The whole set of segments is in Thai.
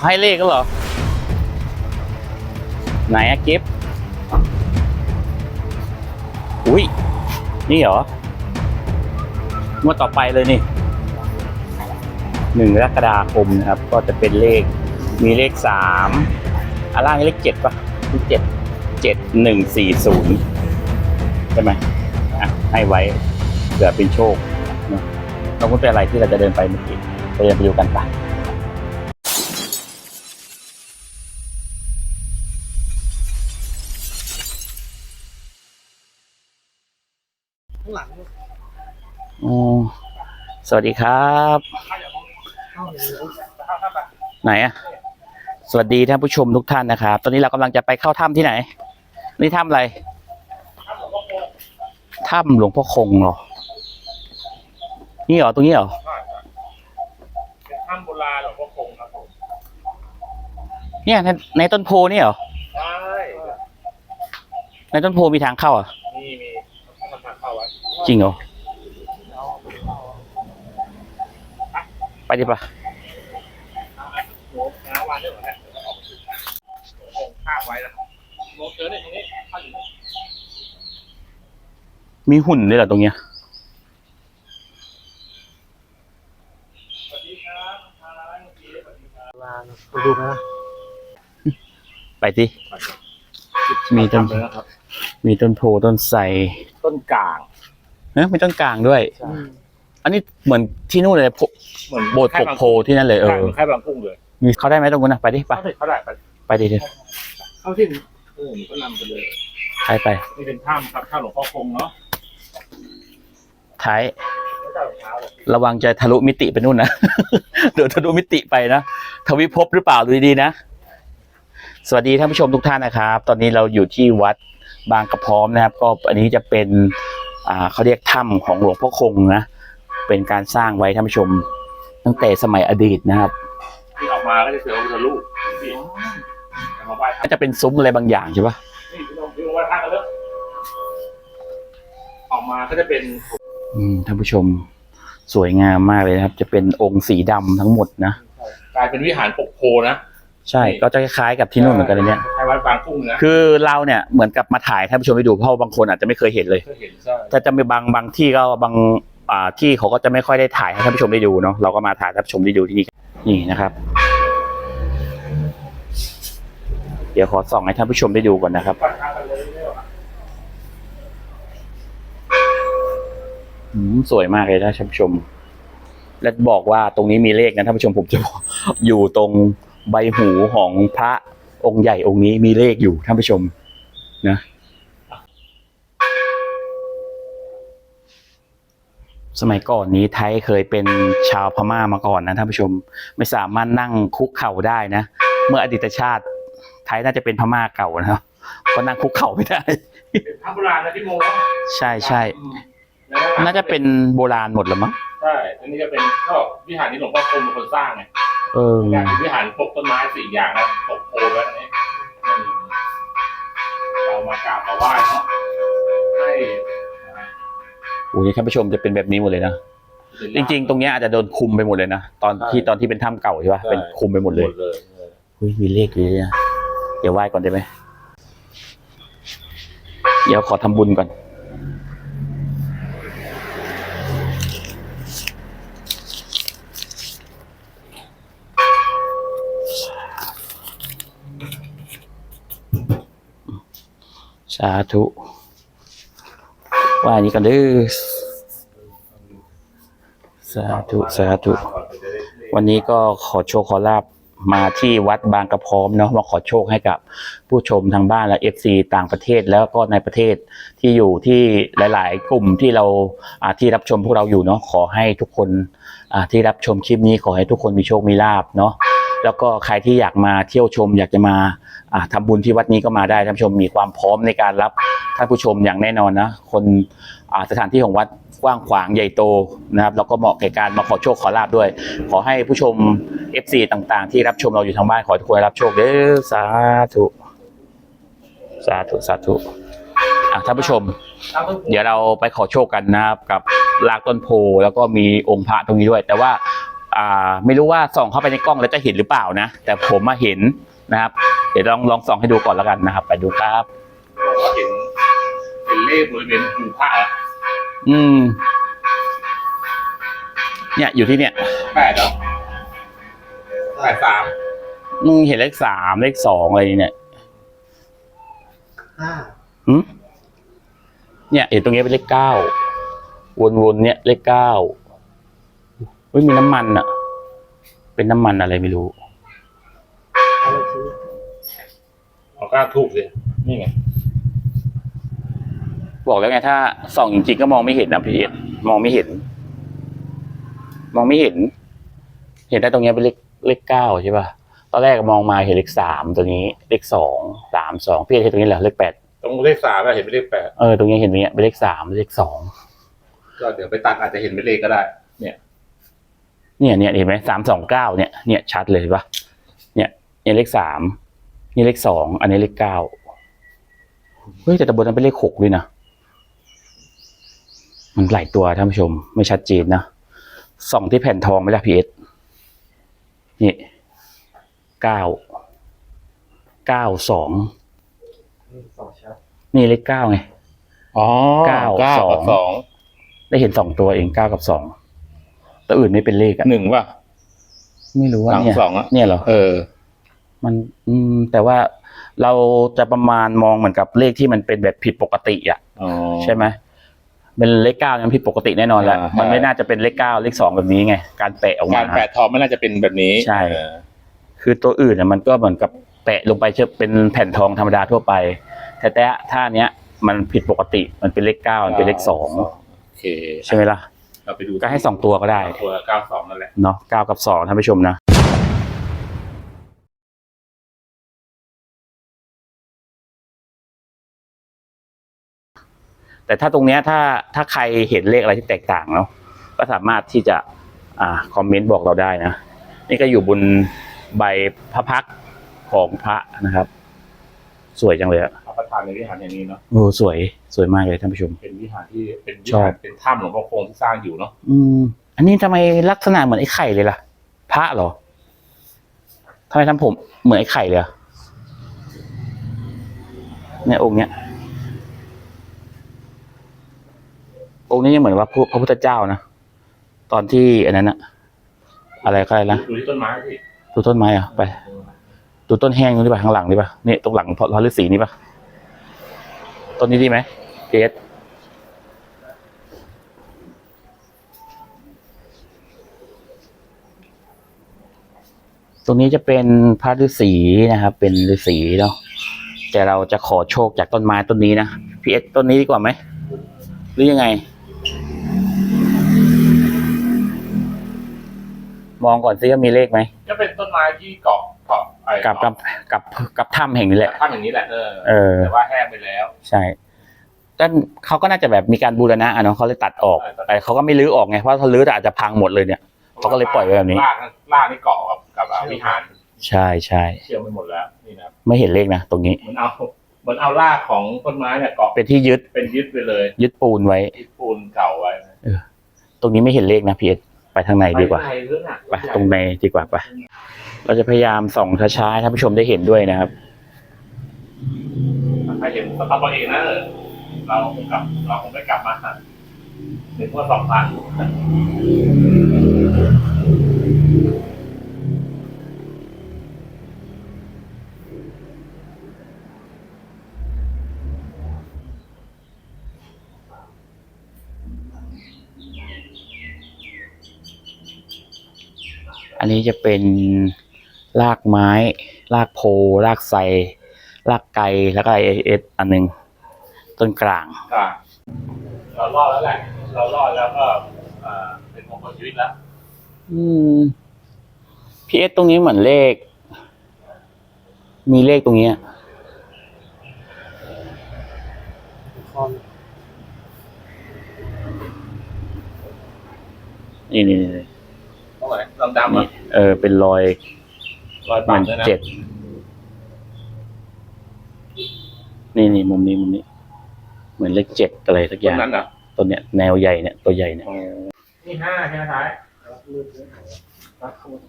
ให้เลขก็เหรอ ไหนอะกิฟอุ้ย นี่เหรองวดต่อไปเลยนี่หนึ่งกรกฎาคมนะครับ ก็จะเป็นเลข มีเลขสามอันล่างเลขเจ็ดปะเลขเจ็ดเจ็ดหนึ่งสี่ศูนย์ใช่ไหมอะให้ไว้เผื่อเป็นโชคเราก็เป็นอะไรที่เราจะเดินไปเมื่อกี้ไปเดินไปดูกันป ข้างหลังอ๋อสวัสดีครับเข้าเลยไหนอะสวัสดีท่านผู้ชมทุกท่านนะครับ ตอนนี้เรากำลังจะไปเข้าถ้ำที่ไหน นี่ถ้ำอะไร ถ้ำหลวงพ่อคงเหรอ นี่เหรอ ตรงนี้เหรอเป็นถ้ำโบราณหลวงพ่อคงครับผมเนี่ยในในต้นโพนี่เหรอ ใช่ ในต้นโพมีทางเข้าอะ มีมีทำทางเข้าไว้ จริงเหรอ ไปดิปะโน้ตน้าวานได้หมดแหละคงข้างไว้แล้วโน้ตเจอเนี่ยตรงนี้เข้าอยู่นี่มีหุ่นด้วยเหรอตรงเนี้ยสวัสดีครับทางเมื่อกี้สวัสดีครับลานไปดูไหมนะไปสิมีต้นทำเลยนะครับมีต้นโพต้นไทรต้นกลาง เอ๊ะมีต้นกลางด้วย ใช่อันนี้เหมือนที่นู่นเลยโพเหมือนโบสถ์ปกโพที่นั่นเลยเอใช่อเหมือนแค่บางกุ้งเลยมีเขาได้ไหมตรงนู้นนะไปดิไปเข้าได้เข้าได้ไปไปดิเดี๋ยวเข้าที่เออก็นำไปเลยไปไปนี่เป็นถ้ำครับถ้ำหลวงพ่อคงเนาะท้ายแล้วเจ้าเช้าเลยระวังจะทะลุมิติไปนู่นนะ เดี๋ยวทะลุมิติไปนะทวิภพหรือเปล่าดูดีๆนะ สวัสดีท่านผู้ชมทุกท่านนะครับ ตอนนี้เราอยู่ที่วัดบางกระพร้อมนะครับ ก็อันนี้จะเป็นอ่า เขาเรียกถ้ำของหลวงพ่อคงนะเป็นการสร้างไว้ท่านผู้ชม ตั้งแต่สมัยอดีตนะครับ ที่ออกมาก็จะเจอพระพุทธรูปที่เอามาไหว้ท่านก็จะเป็นซุ้มอะไรบางอย่างใช่ปะนี่พี่น้องพี่น้องไหว้ท่านกันเลยออกมาก็จะเป็นอืมท่านผู้ชมสวยงามมากเลยนะครับ จะเป็นองค์สีดำทั้งหมดนะกลายเป็นวิหารปกโพนะ ใช่ก็จะคล้ายๆกับที่นู่นเหมือนกันเลยเนี่ยคล้าย วัดบางกุ้งนะคือเราเนี่ยเหมือนกับมาถ่ายให้ท่านผู้ชมไปดูเพราะว่าบางคนอาจจะไม่เคยเห็นเลยเคยเห็นใช่ถ้าจะมีบางบางที่ก็บางอ่าที่เขาก็จะไม่ค่อยได้ถ่ายให้ท่านผู้ชมได้ดูเนาะเราก็มาถ่ายให้ท่านผู้ชมได้ดูที่นี่กันนี่นะครับ เดี๋ยวขอส่องให้ท่านผู้ชมได้ดูก่อนนะครับปัดทางกันเลยไม่หรออืมสวยมากเลยนะท่านผู้ชม และบอกว่าตรงนี้มีเลขนะท่านผู้ชมผมจะบอกอยู่ตรงใบหูของพระ องค์ใหญ่องค์นี้มีเลขอยู่ท่านผู้ชมนะสมัยก่อนนี้ไทยเคยเป็นชาวพม่ามาก่อนนะท่านผู้ชมไม่สามารถนั่งคุกเข่าได้นะ เมื่ออดีตชาติ ไทยน่าจะเป็นพม่าเก่านะครับก็นั่งคุกเข่าไม่ได้เป็นพระโบราณนะพี่โมใช่ใช่น่าจะเป็นโบราณหมดแล้วมั้งใช่อันนี้จะเป็นก็วิหารนี้หลวงพ่อคงเป็นคนสร้างไง เออการเป็นวิหารปกต้นไม้สี่อย่างนะปกโพแล้วอันนี้อืมเรามากราบมาไหว้เนาะให้โอ้ยท่านผู้ชมจะเป็นแบบนี้หมดเลยนะจริงๆ ตรงเนี้ยอาจจะโดนคุมไปหมดเลยนะตอนที่ตอนที่เป็นถ้ำเก่าใช่ปะเป็นคุมไปหมดเลยเลยเฮ้ยมีเลขอยู่เลยนะเดี๋ยวไหว้ก่อนได้ไหมเดี๋ยวขอทำบุญก่อน สาธุ ว่านี้กันเด้อสาธุสาธุ วันนี้ก็ขอโชคขอลาบมาที่วัดบางกระพร้อมเนาะมาขอโชคให้กับผู้ชมทางบ้านและเอฟซีต่างประเทศแล้วก็ในประเทศที่อยู่ที่หลาย ๆ กลุ่มที่เราที่รับชมพวกเราอยู่เนาะขอให้ทุกคนที่รับชมคลิปนี้ขอให้ทุกคนมีโชคมีลาบเนาะ แล้วก็ใครที่อยากมาเที่ยวชม อยากจะมาอ่าทำบุญที่วัดนี้ก็มาได้ท่านผู้ชมมีความพร้อมในการรับท่านผู้ชมอย่างแน่นอนนะคนสถานที่ของวัดกว้างขวางใหญ่โตนะครับแล้วก็เหมาะแก่การมาขอโชคขอลาบด้วย ขอให้ผู้ชม FC ต่างๆ ที่รับชมเราอยู่ทางบ้านขอทุกคนรับโชคเด้อสาธุสาธุสาธุท่านผู้ชม เดี๋ยวเราไปขอโชคกันนะครับกับรากต้นโพแล้วก็มีองค์พระตรงนี้ด้วย แต่ว่า อ่าไม่รู้ว่าส่องเข้าไปในกล้องแล้วจะเห็นหรือเปล่านะ แต่ผมมาเห็นนะครับ เดี๋ยวลองลองส่องให้ดูก่อนแล้วกันนะครับ ไปดูครับบอกว่าเห็นเห็นเลขบริเวณหูพระเหรออืม เนี่ยอยู่ที่เนี่ยแปดเหรอแปดสามมึงเห็นเลขสามเลขสองอะไรเนี่ยห้าหืมเนี่ยเห็นตรงนี้เป็นเลขเก้าวนๆเนี่ยเลขเก้าเฮ้ยมีน้ำมันอะเป็นน้ำมันอะไรไม่รู้อะไรชี้เอาก้าถูกสินี่ไง บอกแล้วไงถ้าส่องจริงๆก็มองไม่เห็นนะพี่เอ็ดมองไม่เห็น มองไม่เห็น เห็นได้ตรงเนี้ยเป็นเลขเลขเก้าใช่ป่ะตอนแรกมองมาเห็นเลขสามตัวนี้ เลขสองสามสองพี่เอ็ดเห็นตรงนี้เหรอเลขแปดตรงเลขสามอะเห็นเป็นเลขแปดเออตรงนี้เห็นตรงเนี้ยเป็นเลขสามเลขสองก็เดี๋ยวไปตัดอาจจะเห็นเป็นเลขก็ได้ เนี่ยเนี่ยเนี่ยเห็นไหมสามสองเก้าเนี่ยเนี่ยชัดเลยเห็นป่ะเนี่ยเนี่ยเลขสามนี่เลขสองอันนี้เลขเก้าเฮ้ยแต่ตะบนนั้นเป็นเลขหกด้วยนะมันหลายตัวท่านผู้ชม ไม่ชัดเจนนะส่องที่แผ่นทองไหมล่ะพีเอสนี่เก้าเก้าสองนี่สองชัดนี่เลขเก้าไงอ๋อเก้าเก้าสองกับสองได้เห็นสองตัวเองเก้ากับสอง ตัวอื่นไม่เป็นเลขอะหนึ่งป่ะไม่รู้ว่าหลังเนี่ยสองอะเนี่ยเหรอเออ มัน อืม แต่ว่าเราจะประมาณมองเหมือนกับเลขที่มันเป็นแบบผิดปกติอะอ๋อ ใช่ไหมเป็นเลขเก้ามันผิดปกติแน่นอนแหละอ่ามันไม่ใช่น่าจะเป็นเลขเก้าเลขสองแบบนี้ไงการแปะออกมาการแปดทองไม่น่าจะเป็นแบบนี้ใช่เออคือตัวอื่นเนี่ยมันก็เหมือนกับแปะลงไปเชื่อเป็นแผ่นทองธรรมดาทั่วไป แต่แต่ท่าเนี้ยมันผิดปกติมันเป็นเลขเก้ามันเป็นเลขสองโอเคใช่ไหมล่ะ เราไปดูก็ให้สองตัวก็ได้ตัวเก้าสองนั่นแหละเนาะเก้ากับสองท่านผู้ชมนะแต่ถ้าตรงเนี้ยถ้าถ้าใครเห็นเลขอะไรที่แตกต่างเนาะก็สามารถที่จะอ่าคอมเมนต์บอกเราได้นะ นี่ก็อยู่บนใบพระพักตร์ของพระนะครับ สวยจังเลยอะพระ ประธานในวิหารอย่างนี้เนาะโอ้สวยสวยมากเลยท่านผู้ชม เป็นวิหารที่เป็นวิชอบหารเป็นถ้ำหลวงพ่อคงที่สร้างอยู่เนาะอืม อันนี้ทำไมลักษณะเหมือนไอ้ไข่เลยล่ะ พระเหรอทำไมทำผมเหมือนไอ้ไข่เลยอะเนี่ยองค์เนี้ยองค์นี้ยังเหมือนว่าพระพระพุทธเจ้านะตอนที่อันนั้นอะอะไรก็อะไรนะดูที่ต้นไม้สิดูต้นไม้อะไปดูต้นแห้งนู้นดีป่ะข้างหลังดีป่ะนี่ตรงหลังพระฤาษีนี่ป่ะ ต้นนี้ดีไหมเกสตรงนี้จะเป็นพระฤาษีนะครับ เป็นฤาษีเนาะแต่เราจะขอโชคจากต้นไม้ต้นนี้นะพีเอสต้นนี้ดีกว่าไหมหรือยังไง มองก่อนซิว่ามีเลขไหมก็เป็นต้นไม้ที่เกาะ กาะไอ้กับกับกับกับถ้ำแห่งนี้แหละถ้ำอย่างนี้แหละเออเออแต่ว่าแห้งไปแล้ว ใช่แต่เขาก็น่าจะแบบมีการบูรณะอะเนาะเขาเลยตัดออกใช่ตัดแต่เขาก็ไม่รื้อออกไงเพราะถ้ารื้อแต่อาจจะพังหมดเลยเนี่ยเขาก็เลยปล่อยไว้แบบนี้ล่างล่างนี่เกาะกับกับอ่าวิหารใช่ใช่เชื่อมไปหมดแล้วนี่นะไม่เห็นเลขนะตรงนี้เหมือนเอาเหมือนเอารากของต้นไม้เนี่ยเกาะเป็นที่ยึดเป็นยึดไปเลย ยึดปูนไว้ที่ปูนเก่าไว้ตรงนี้ไม่เห็นเลขนะพีเอสไปทางในดีกว่า ไปเรื่องอะไปตรงในดีกว่าไป เราจะพยายามส่องช้าๆให้ท่านผู้ชมได้เห็นด้วยนะครับใครเห็นสตาร์ตัวเองนะเออเราคงกลับ เราคงไม่กลับมาหนึ่งว่าสองพันอันนี้จะเป็น รากไม้รากโพรากไทรรากไกรแล้วก็ไอเอสอันหนึงต้นกลางก็เรารอดแล้วแหละเรารอดแล้วก็เอ่อเป็นมงคลชีวิตแล้วอืมพีเอสตรงนี้เหมือนเลข มีเลขตรงเนี้ยคอนนี่นี่นี่ตรงไหนดำๆอะเออเป็นรอย รอยเหปามืกอนด้วยนะเจ็ดนี่นี่มุมนี้มุมนี้ เหมือนเลขเจ็ดอะไรสักอต้นย่างนั้นเหรอตัวเนี้ยแนวใหญ่เนี่ยตัวใหญ่เนี่ยนี่ห้าใช่ไหมท้ายแล้วมืดด้วยอะข้างบน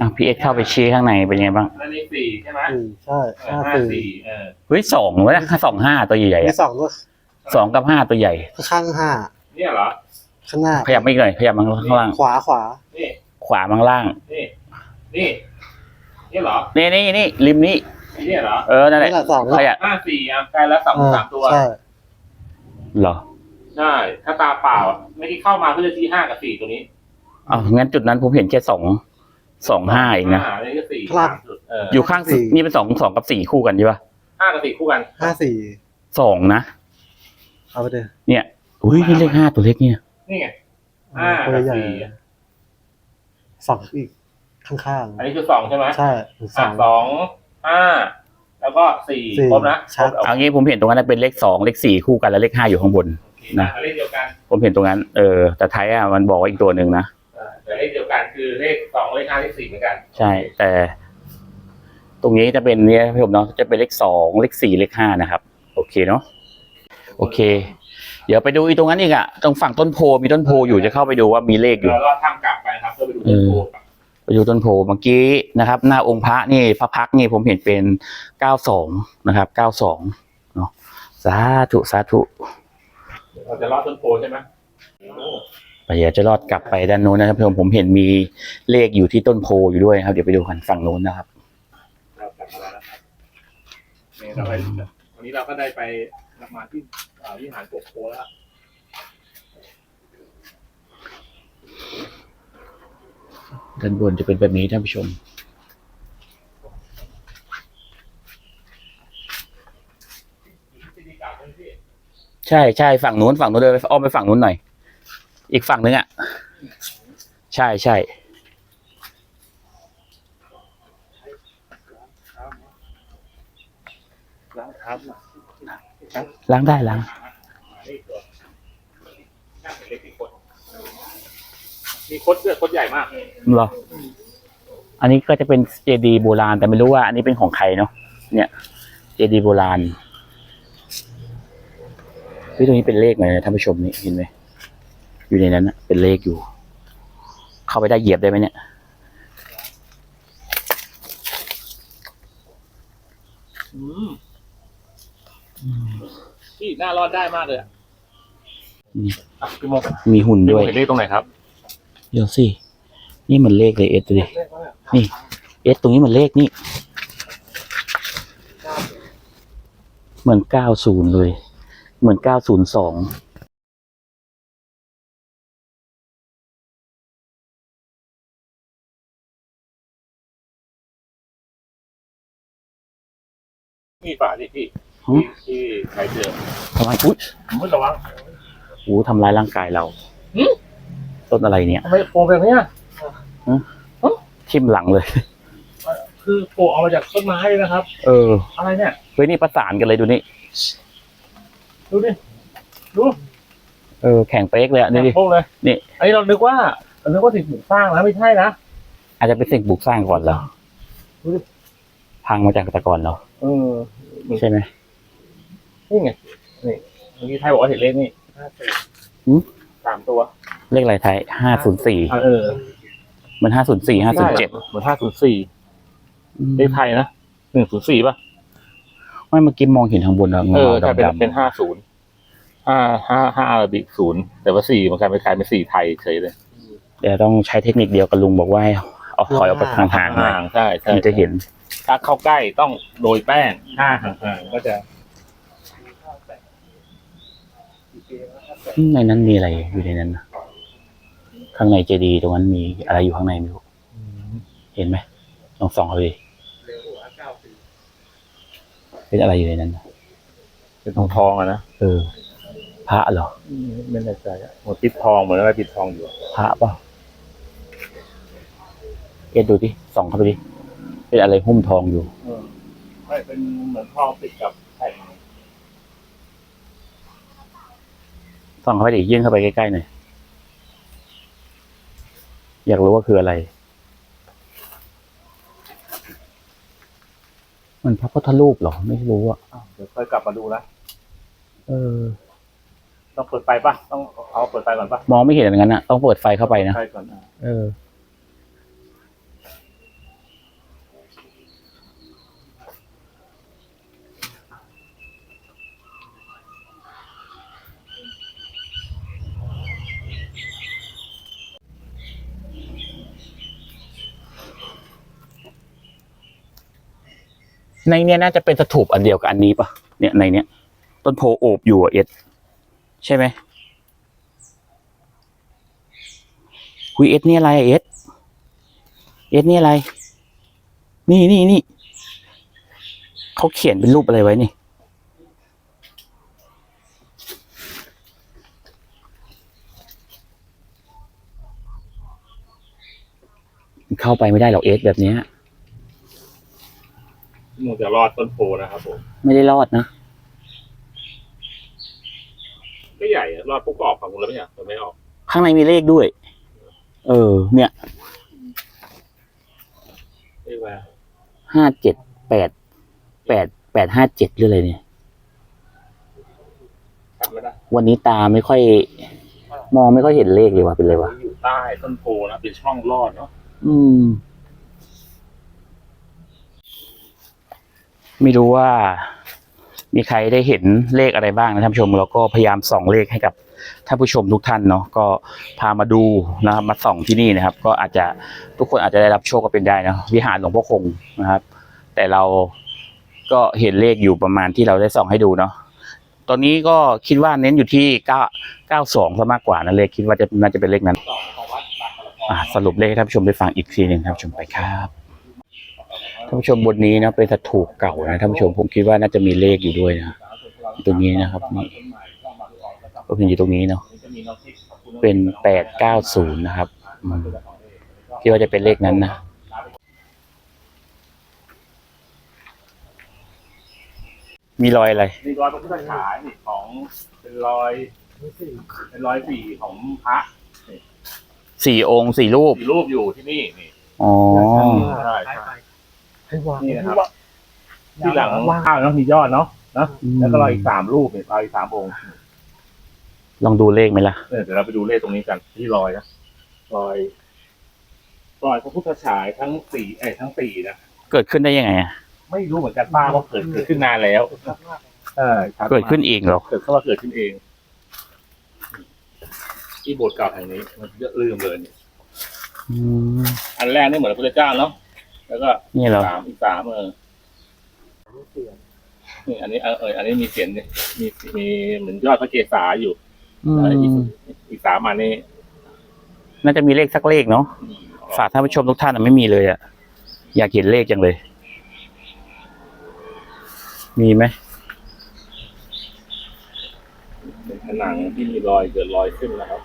อะพีเอสเข้าไปชี้ข้างในเป็นยังไงบ้างนั่นนี่สี่ใช่ไหมสี่ใช่เออห้าห้าสี่สี่เออเฮ้ยสองวะนะสองห้าตัวใหญ่ๆมีอะสองด้วยสองกับห้าตัวใหญ่ ข้างห้าเนี่ยเหรอข้างหน้าขยับมาอีกหน่อยขยับมาข้างล่าง ขวาขวานี่ขวามาข้างล่างนี่นี่ นี่เหรอนี่นี่นี่ริมนี้ เนี่ยเหรอเออนั่นแหละนี่แหละสองขยับห้าสี่อะใกล้แล้วสองเออสามตัวใช่เหรอใช่ถ้าตาเปล่าอะไม่ที่เข้ามาเพื่อจะที่ห้ากับสี่ตัวนี้อ้าวงั้นจุดนั้นผมเห็นแค่สองสองห้าเองนะห้านี่ก็สี่ครับ สามจุดเอออยู่ข้างสี่นี่เป็นสองสองกับสี่คู่กันใช่ปะห้ากับสี่คู่กัน ห้าสี่สองนะเอาไปเลยเนี่ยอุ้ยนี่เลขห้าตัวเล็กเนี่ยนี่ไงห้าตัวกับใหญ่สี่สองอีก ข้างอันนี้คือสองใช่ไหมๆ ใช่สอะองสองห้าแล้วก็สี่สี่ครบนะชัดครบเอางี้ผมเห็นตรงนั้นเป็นเลขสองเลขสี่คู่กันแล้วเลขห้าอยู่ข้างบนนะ นะเลขเดียวกันผมเห็นตรงนั้นเออแต่ไทยอะมันบอกว่าอีกตัวหนึ่งนะอ่าแต่เลขเดียวกันคือเลขสองเลขห้าเลขสี่เหมือนกันใช่ แต่ ตรงนี้จะเป็นเนี่ยพี่ผมเนาะจะเป็นเลขสองเลขสี่เลขห้านะครับ โอเคเนาะโอเค เดี๋ยวไปดูอีกตรงนั้นอีกอะตรงฝั่งต้นโพมีต้นโพอยู่จะเข้าไปดูว่ามีเลขอยู่ แล้วก็ทำกลับไปนะครับเพื่อไปดูเอต้นอโพกับ ไปดูต้นโพเมื่อกี้นะครับ หน้าองค์พระนี่พระพักตร์นี่ผมเห็นเป็นเก้าสองนะครับเก้าสองเนาะสาธุสาธุเราจะรอดต้นโพใช่ไหมโอ้ไปเดี๋ยวจะรอดกลับไปด้านโน้นนะครับผมผมเห็นมีเลขอยู่ที่ต้นโพอยู่ด้วยนะครับเดี๋ยวไปดูกันฝั่งโน้นนะครับเรากลับมาแล้วนะครับนี่เราไปวันนี้เราก็ได้ไปรับมาที่อ่าวิหารกบโพแล้ว ด้านบนจะเป็นแบบนี้ท่านผู้ชม ใช่ใช่ฝั่งนู้นฝั่งนู้นเดินไปอ้อมไปฝั่งนู้นหน่อย อีกฝั่งนึงอะ ใช่ใช่ล้างเท้าล้างได้ล้าง นี่ตัวน่าเห็นเลขที่คดมีคดเสื้อคดใหญ่มาก เหรอ อันนี้ก็จะเป็นเจดีย์โบราณ แต่ไม่รู้ว่าอันนี้เป็นของใครเนาะ เนี่ย เจดีย์โบราณพี่ตรงนี้เป็นเลขไหนนะท่านผู้ชมนี่เห็นไหม อยู่ในนั้นนะเป็นเลขอยู่ เข้าไปได้เหยียบได้ไหมเนี่ย อืมพี่น่ารอดได้มากเลยอะอืม อะพี่โมมีหุ่นพี่โมด้วย เห็นเลขตรงไหนครับ เดี๋ยวสินี่มันเลขเลยเอสดูดินี่เอสตรงนี้มันเลขนี่ เหมือนเก้าศูนย์เลย เหมือนเก้าศูนย์สองนี่ป่าที่พี่ที่ที่ใครเจอทำไมอุ้ยมึงระวังโอ้ทำร้ายร่างกายเราหืม ต้นอะไรเนี่ยทำไมโผล่แบบเนี้ยทิ่มหลังเลย คือโผล่ออกมาจากต้นไม้เลยนะครับ เออ อะไรเนี่ยเฮ้ยนี่ประสานกันเลยดูนี่ดูดิดูเออแข่งเป๊กเลยอะนี่ดิโผล่เลยนี่อันนี้เรานึกว่าเรานึกว่าสิ่งปลูกสร้างนะไม่ใช่นะอาจจะเป็นสิ่งปลูกสร้างก่อนเหรอดูดิพังมาจากแตะกอนเหรอเออใช่ไหมนี่ไงนี่เมื่อกี้ไทยบอกว่าเห็นเลขนี่หืมสามตัวเลขอะไรไทยห้าศูนย์สี่เออมันห้าศูนย์สี่ห้าศูนย์เจ็ดเหมือนห้าศูนย์สี่เลขไทยนะหนึ่งศูนย์สี่ป่ะไม่เมื่อกี้มองเห็นทางบนแล้วเออเงาแต่เป็นดำเป็นห้าศูนย์ห้าห้าห้าอาราบิกศูนย์แต่ว่าสี่มันกลายเป็นกลายเป็นสี่ไทยเฉยเลยๆเดี๋ยวต้องใช้เทคนิคเดียวกับลุงบอกว่าให้เอาถอยออกไปห่างๆหน่อยห่างๆใช่ใช่มันจะเห็น ถ้าเข้าใกล้ต้องโรยแป้งถ้าห่างๆก็จะ ในนั้นมีอะไรอยู่ในนั้นนะข้างในเจดีย์ตรงนั้นมีอะไรอยู่ข้างในไม่รู้เห็นไหมลองส่องเอาดิเป็นอะไรอยู่ในนั้นนะเป็นทองทองอะนะเออ พระเหรอไม่แน่ใจอะหมดปิดทองเหมือนอะไรปิดทองอยู่พระเปล่าเอ็ดดูดิส่องเข้าไปดิเป็นอะไรหุ้มทองอยู่ไม่เป็นเหมือนทองปิดกับแผ่น ส่องเข้าไปดิยื่นเข้าไปใกล้ๆหน่อยอยากรู้ว่าคืออะไร มันพระพุทธรูปเหรอ ไม่รู้อะอ้าวเดี๋ยวค่อยกลับมาดูนะเออ ต้องเปิดไฟป่ะต้องเอาเปิดไฟก่อนป่ะมองไม่เห็นอย่างนั้นนะต้องเปิดไฟเข้าไปนะ ไฟก่อนอะเออ ในเนี้ยน่าจะเป็นสถูปอันเดียวกับอันนี้ปะเนี่ยในเนี้ย ต้นโพโอบอยู่เอ็ด ใช่ไหมคุยเอ็ดนี่อะไรเอ็ดเอ็ดนี่อะไร นี่นี่นี่เขาเขียนเป็นรูปอะไรไว้นี่เข้าไปไม่ได้หรอกเอ็ดแบบเนี้ ยมันจะรอดต้นโพนะครับผม ไม่ได้รอดนะก็ใหญ่อะรอดปุ๊บก็ออกฝั่งนู้นแล้วไม่ใช่แต่ไม่ออกข้างในมีเลขด้วย เออ เนี่ยเรียกว่าห้าเจ็ดแปดแปดแปดห้าเจ็ดหรืออะไรเนี่ย ทำไม่ได้วันนี้ตาไม่ค่อย มองไม่ค่อยเห็นเลขเลยว่ะเป็นไรวะอยู่ใต้ต้นโพนะเป็นช่องรอดเนาะ อืม ไม่รู้ว่ามีใครได้เห็นเลขอะไรบ้างนะท่านผู้ชมเราก็พยายามส่องเลขให้กับท่านผู้ชมทุกท่านเนาะก็พามาดูนะครับมาส่องที่นี่นะครับ ก็อาจจะทุกคนอาจจะได้รับโชคก็เป็นได้นะวิหารหลวงพ่อคงนะครับ แต่เราก็เห็นเลขอยู่ประมาณที่เราได้ส่องให้ดูเนาะตอนนี้ก็คิดว่าเน้นอยู่ที่เก้าเก้าสองซะมากกว่านะเลขคิดว่าจะน่าจะเป็นเลขนั้นสรุปเลขให้ท่านผู้ชมได้ฟังอีกทีหนึ่งครับชมไปครับ ท่านผู้ชมบนนี้นะเป็นสถูปเก่านะท่านผู้ชมผมคิดว่าน่าจะมีเลขอยู่ด้วยนะตรงนี้นะครับนี่ก็เป็นอยู่ตรงนี้เนาะเป็นแปดเก้าศูนย์นะครับอืมคิดว่าจะเป็นเลขนั้นนะมีรอยอะไร มีรอยพระพุทธฉายนี่ของเป็นรอยเป็นรอยสีของพระสี่องค์สี่รูปมีรูปอยู่ที่นี่นี่อ๋อใช่ใช่ ให้วางนี่นะครับ ที่หลังข้าวเนาะมียอดเนาะนะแล้วก็รอยอีกสามรูปเนี่ยรอยอีกสามองค์ลองดูเลขไหมล่ะเออเดี๋ยวเราไปดูเลขตรงนี้กันที่รอยนะรอย รอยพระพุทธฉายทั้งสี่ไอ้ยทั้งสี่นะเกิดขึ้นได้ยังไงอะไม่รู้เหมือนกันป้าว่าเกิดเกิดขึ้นนานแล้ว เออชัมากเกิดขึ้นเองเหรอเกิดเข้ามาเกิดขึ้นเอง ที่โบสถ์เก่าแห่งนี้ มันเยอะลืมเลยเนี่ยอืมอันแรกนี่เหมือนพระพุทธเจ้าเนาะ แล้วก็นี่เหรอ สามอีกสามเออนี่อันนี้เออเอออันนี้มีเสียงเนี่ยมีมีเหมือนยอดพระเกศาอยู่อืแล้วอีกมอีกสามอันนี้น่าจะมีเลขสักเลขเนาะฝากท่านผู้ชมทุกท่านอะไม่มีเลยอะอยากเห็นเลขจังเลย มีไหมเป็นผนังที่มีรอยเกิดรอยขึ้นนะครับ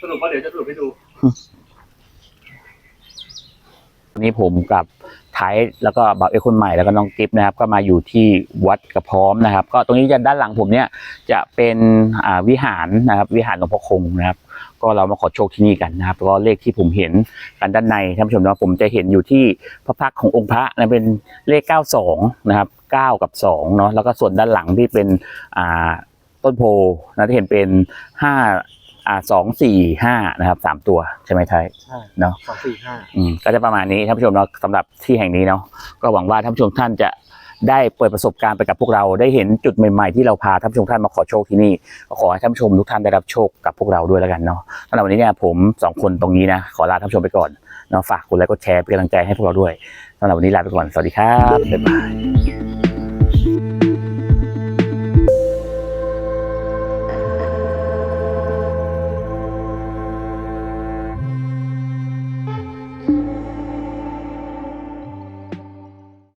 สรุปว่าเดี๋ยวจะสรุปให้ดู วันนี้ผมกับไทยแล้วก็บ่าวเอกคนใหม่แล้วก็น้องกิฟนะครับ ก็มาอยู่ที่วัดกระพร้อมนะครับ ก็ตรงนี้จะด้านหลังผมเนี่ยจะเป็นอ่าวิหารนะครับ วิหารหลวงพ่อคงนะครับ ก็เรามาขอโชคที่นี่กันนะครับก็เลขที่ผมเห็นกันด้านในท่านผู้ชมนะผมจะเห็นอยู่ที่พระพักขององค์พระนะเป็นเลข 92 นะครับ 9 กับ2เนาะแล้วก็ส่วนด้านหลังที่เป็นอ่าต้นโพนะที่เห็นเป็น 5 อ่า2 4 5นะครับ3ตัวใช่ไหมไทย ใช่เนาะสองสี่ห้าอืมก็จะประมาณนี้ท่านผู้ชมเนาะสำหรับที่แห่งนี้เนาะก็หวังว่าท่านผู้ชมท่านจะได้เปิดประสบการณ์ไปกับพวกเราได้เห็นจุดใหม่ๆที่เราพาท่านผู้ชมท่านมาขอโชคที่นี่ก็ขอให้ท่านผู้ชมทุกท่านได้รับโชคกับพวกเราด้วยแล้วกันเนาะสำหรับวันนี้เนี่ยผมสองคนตรงนี้นะขอลาท่านผู้ชมไปก่อนเนาะฝากกดไลค์กดแชร์เป็นกำลังใจให้พวกเราด้วยสำหรับวันนี้ลาไปก่อนสวัสดีครับบ๊ายบาย